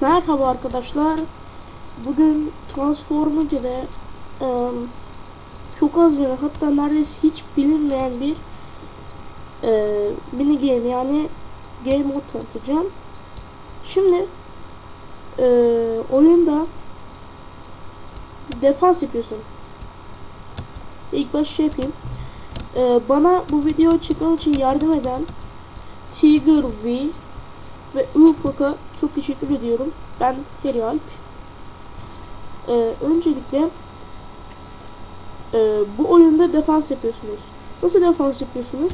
Merhaba arkadaşlar. Bugün Transformacı'da eee çok az bir hatta neredeyse hiç bilinmeyen bir eee mini game yani game mode tanıtacağım. Şimdi eee oyunda defans yapıyorsun. İlk baş şey yapayım. Eee, bana bu video çekmem için yardım eden Tiger V ve Ufak'a çok teşekkür ediyorum. Ben Feri Alp. Ee, öncelikle e, bu oyunda defans yapıyorsunuz. Nasıl defans yapıyorsunuz?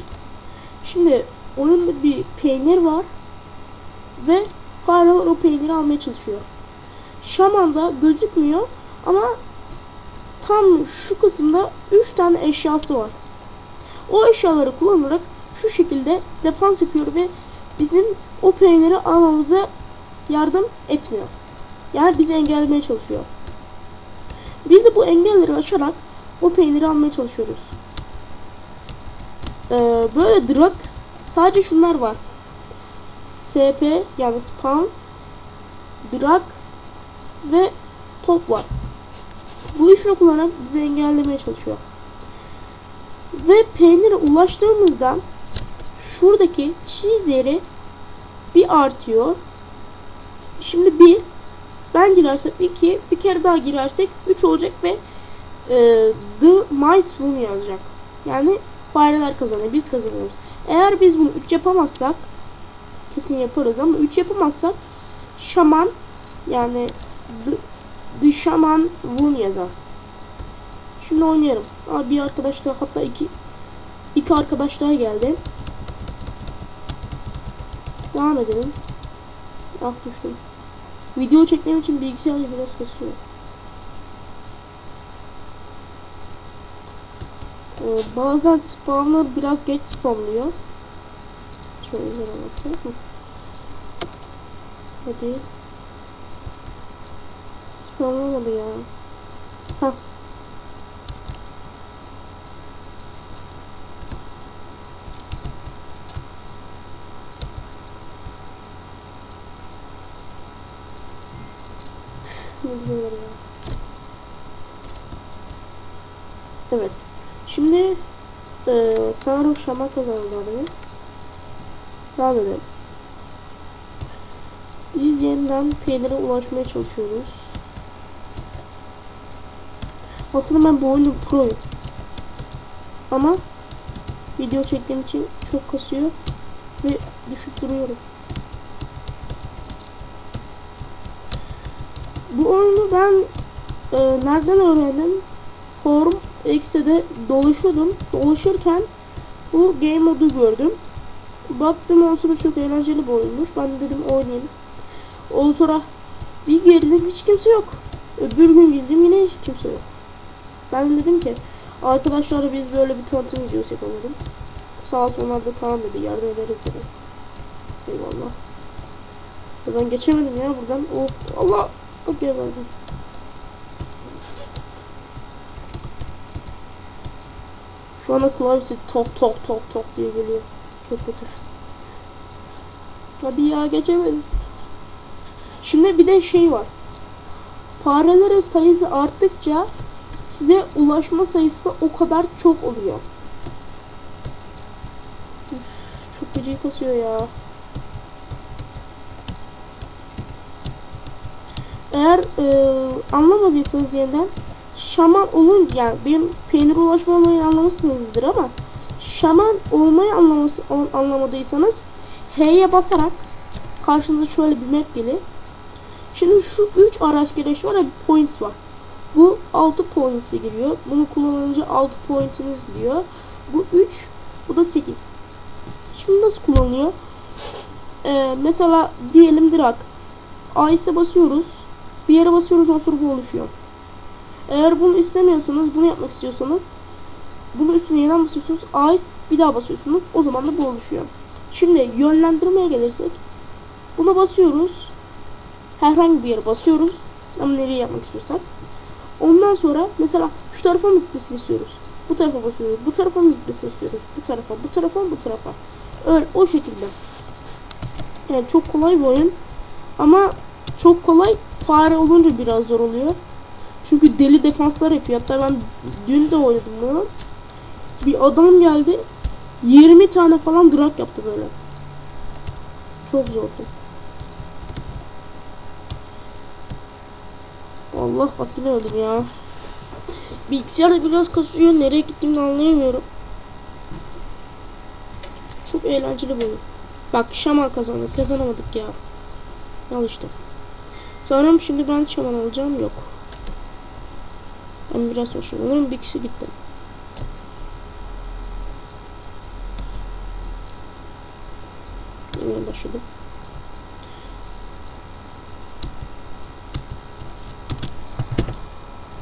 Şimdi oyunda bir peynir var ve fare o peyniri almaya çalışıyor. Şaman'da gözükmüyor ama tam şu kısımda 3 tane eşyası var. O eşyaları kullanarak şu şekilde defans yapıyor ve bizim o peyniri almamıza yardım etmiyor. Yani bizi engellemeye çalışıyor. Biz de bu engelleri aşarak o peyniri almaya çalışıyoruz. Ee, böyle drag sadece şunlar var. SP yani spawn, drag ve top var. Bu üçünü kullanarak bizi engellemeye çalışıyor. Ve peynire ulaştığımızda şuradaki yeri bir artıyor. Şimdi bir ben girersem iki bir kere daha girersek üç olacak ve e, the mice win yazacak. Yani fareler kazanıyor. Biz kazanıyoruz. Eğer biz bunu 3 yapamazsak kesin yaparız ama 3 yapamazsak şaman yani the, the şaman win yazar. Şimdi oynayalım. Aa, bir arkadaş da hatta iki iki arkadaş daha geldi. Devam edelim. Ah düştüm. Video çekmem için bilgisayar biraz kasıyor. Ee, bazen spamlar biraz geç spamlıyor. Şöyle üzerine bakayım. Hadi. Spamlamadı ya. Hah. Evet. Şimdi e, sanırım şama kazandı adamı. Devam edelim. Biz yeniden peynire ulaşmaya çalışıyoruz. Aslında ben bu oyunu proyum. Ama video çektiğim için çok kasıyor ve düşük duruyorum. Bu oyunu ben e, nereden öğrendim? Forum X'de dolaşıyordum. Dolaşırken bu game modu gördüm. Baktım sonra çok eğlenceli bir oyunmuş. Ben de dedim oynayayım. Ondan sonra bir girdim hiç kimse yok. Öbür gün girdim yine hiç kimse yok. Ben de dedim ki arkadaşlar biz böyle bir tanıtım videosu yapalım. Sağ olsun onlar da tamam dedi yardım ederiz dedi. Eyvallah. Ben geçemedim ya buradan. Of Allah. Verdim. Şu anda klavyesi tok tok tok tok diye geliyor. Çok kötü. Hadi ya geçemedim. Şimdi bir de şey var. Farelerin sayısı arttıkça size ulaşma sayısı da o kadar çok oluyor. Üf, çok gıcık kasıyor ya. Eğer e, anlamadıysanız yeniden şaman olun yani benim peynir ulaşmamayı anlamışsınızdır ama şaman olmayı anlaması, an- anlamadıysanız H'ye basarak karşınıza şöyle bir map gelir. Şimdi şu 3 araç gereç var ya points var. Bu 6 points'e giriyor. Bunu kullanınca 6 point'iniz gidiyor. Bu 3, bu da 8. Şimdi nasıl kullanılıyor? Ee, mesela diyelim drag. Ice'e basıyoruz. Bir yere basıyoruz ondan sonra oluşuyor. Eğer bunu istemiyorsanız, bunu yapmak istiyorsanız bunu üstüne yeniden basıyorsunuz. Ice bir daha basıyorsunuz. O zaman da bu oluşuyor. Şimdi yönlendirmeye gelirsek buna basıyoruz. Herhangi bir yere basıyoruz. Ama nereye yapmak istiyorsak. Ondan sonra mesela şu tarafa mı gitmesini istiyoruz. Bu tarafa basıyoruz. Bu tarafa mı gitmesini istiyoruz. Bu tarafa, bu tarafa, bu tarafa. Öyle o şekilde. Yani çok kolay bir oyun. Ama çok kolay. Fare olunca biraz zor oluyor. Çünkü deli defanslar yapıyor. Hatta ben dün de oynadım bunu. Bir adam geldi. 20 tane falan drag yaptı böyle. Çok zordu. Allah bak yine öldüm ya. Bilgisayarda biraz kasıyor. Nereye gittiğimi anlayamıyorum. Çok eğlenceli bu. Bak şaman kazandı. Kazanamadık ya. Al işte. Sanırım şimdi ben şaman alacağım. Yok. Ben biraz hoşlanırım. Bir kişi gitti. Yine başladım.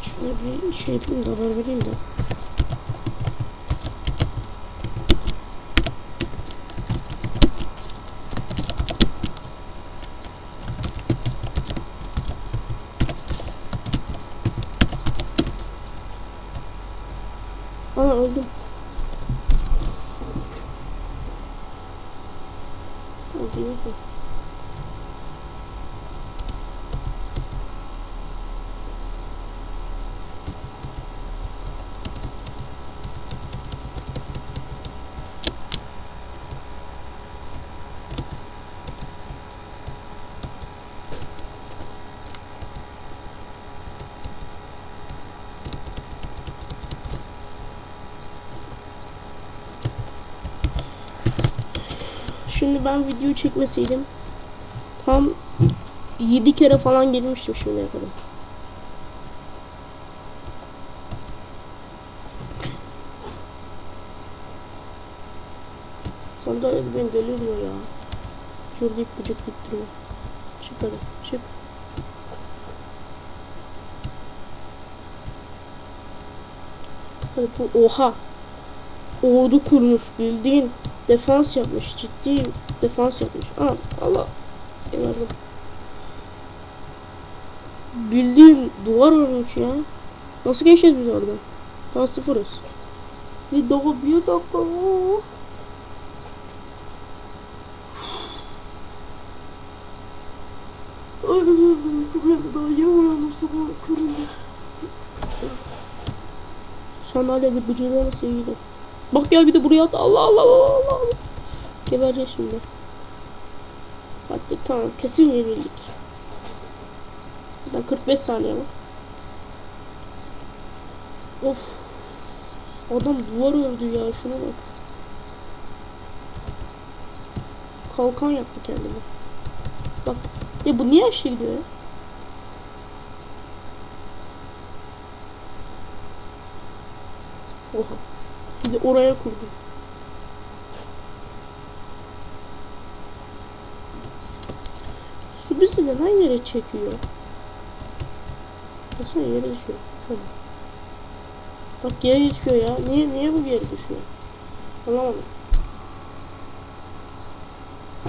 Şöyle bir şey yapayım da haber vereyim de. Aa öldüm. Öldüm. öldüm. Şimdi ben video çekmeseydim tam 7 kere falan gelmiştim şimdiye kadar. Sandalye beni deliriyor ya. Şurada ip bıcık duruyor. Çık hadi çık. Hadi bu oha. Ordu kurmuş bildiğin defans yapmış ciddi defans yapmış. Aa, Allah geberdim. Bildiğin duvar örmüş ya. Nasıl geçeceğiz biz oradan? Daha sıfırız. Bir daha bir dakika. Sandalyede bıcırıyor nasıl iyiydi. Bak gel bir de buraya at. Allah Allah Allah Allah. Allah. Şimdi. Hadi tamam kesin yenildik. Ben 45 saniye var. Of. Adam duvar ördü ya şuna bak. Kalkan yaptı kendine. Bak. Ya bu niye aşağı gidiyor ya? Oha. Bir de oraya kurdum. Su bizi neden yere çekiyor? Baksana yere düşüyor. Tamam. Bak yere düşüyor ya. Niye niye bu yere düşüyor? Anlamadım.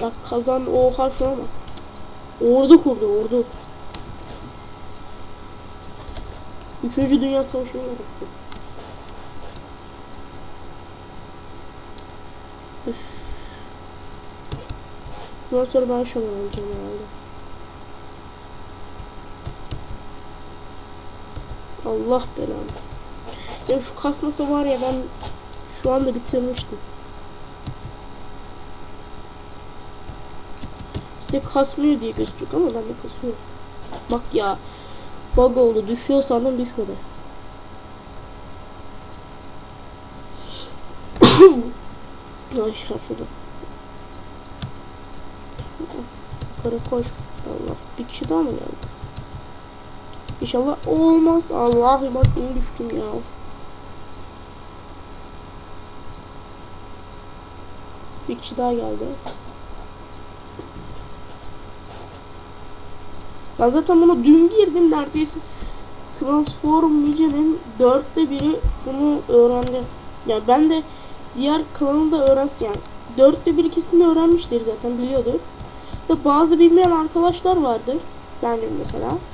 Bak kazan oha şuna bak. Ordu kurdu ordu. Üçüncü Dünya Savaşı'nı yarattı. Bundan sonra ben şaman olacağım herhalde. Allah belanı. Ya şu kasmasa var ya ben şu anda bitirmiştim. Size kasmıyor diye gözüküyor ama bende kasıyor. Bak ya. Bug oldu. Düşüyor sandım düşmedi. Ay şaşırdım. Yukarı koş. Allah. Bir kişi daha mı geldi? İnşallah olmaz. Allah'ım bak yine düştüm ya. Bir kişi daha geldi. Ben zaten bunu dün girdim neredeyse. Transformation'ın dörtte biri bunu öğrendi. Yani ben de diğer klanı da öğrensin yani. Dörtte biri kesin öğrenmiştir zaten biliyordur. Da bazı bilmeyen arkadaşlar vardır. Ben de mesela.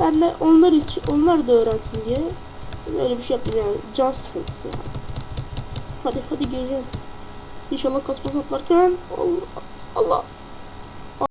Ben de onlar için onlar da öğrensin diye böyle bir şey yaptım yani can sıkıntısı yani. Hadi hadi gireceğim. İnşallah kasma atlarken Allah Allah